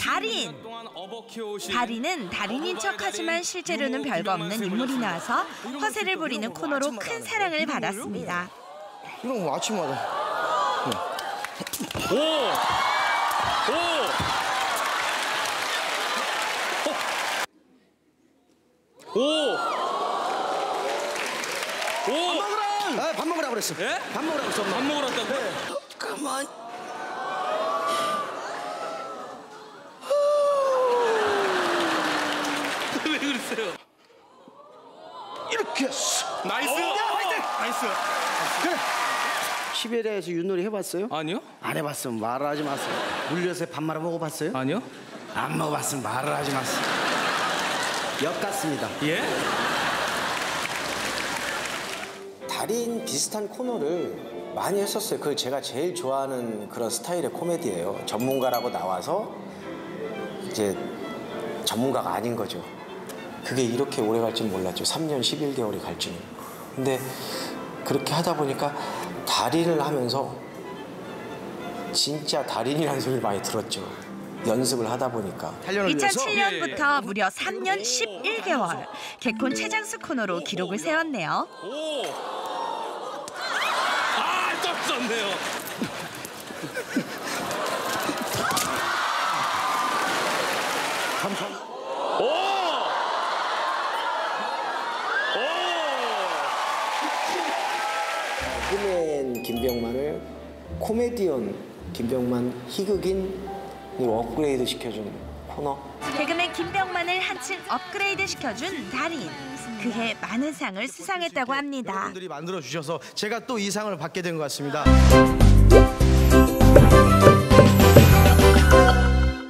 달인. 달인은 달인인 척하지만 실제로는 별거 없는 인물이 나와서 허세를 부리는 코너로 큰 사랑을 받았습니다. 이런 거 아침마다. 오! 오! 오! 오! 아, 밥 먹으라 그랬어. 예? 밥 먹으라 그랬어. 밥 먹으러 왔다고? 가만. 왜 그랬어요? 이렇게. 쓱. 나이스! 나이스! 그래. 시베리아에서 윷놀이 해봤어요? 아니요? 안 해봤으면 말을 하지 마세요. 물려서 밥 말아 먹어봤어요? 아니요? 안 먹어봤으면 말을 하지 마세요. 역 같습니다. 예? 달인 비슷한 코너를 많이 했었어요. 그걸 제가 제일 좋아하는 그런 스타일의 코미디예요. 전문가라고 나와서 이제 전문가가 아닌 거죠. 그게 이렇게 오래 갈줄 몰랐죠. 3년 11개월이 갈 줄은. 근데 그렇게 하다 보니까 달인을 하면서 진짜 달인이라는 소리를 많이 들었죠. 연습을 하다 보니까. 8년을 위해서 2007년부터 무려 3년 11개월 개콘 최장수 코너로 기록을 세웠네요. 오! 아, 떨어졌네요. 감사합니다. 꿈엔 김병만을 코미디언 김병만 희극인으로 업그레이드 시켜준 코너. 개그맨 김병만을 한층 업그레이드 시켜준 달인. 그해 많은 상을 수상했다고 합니다. 여러분들이 만들어 주셔서 제가 또 이 상을 받게 된 것 같습니다.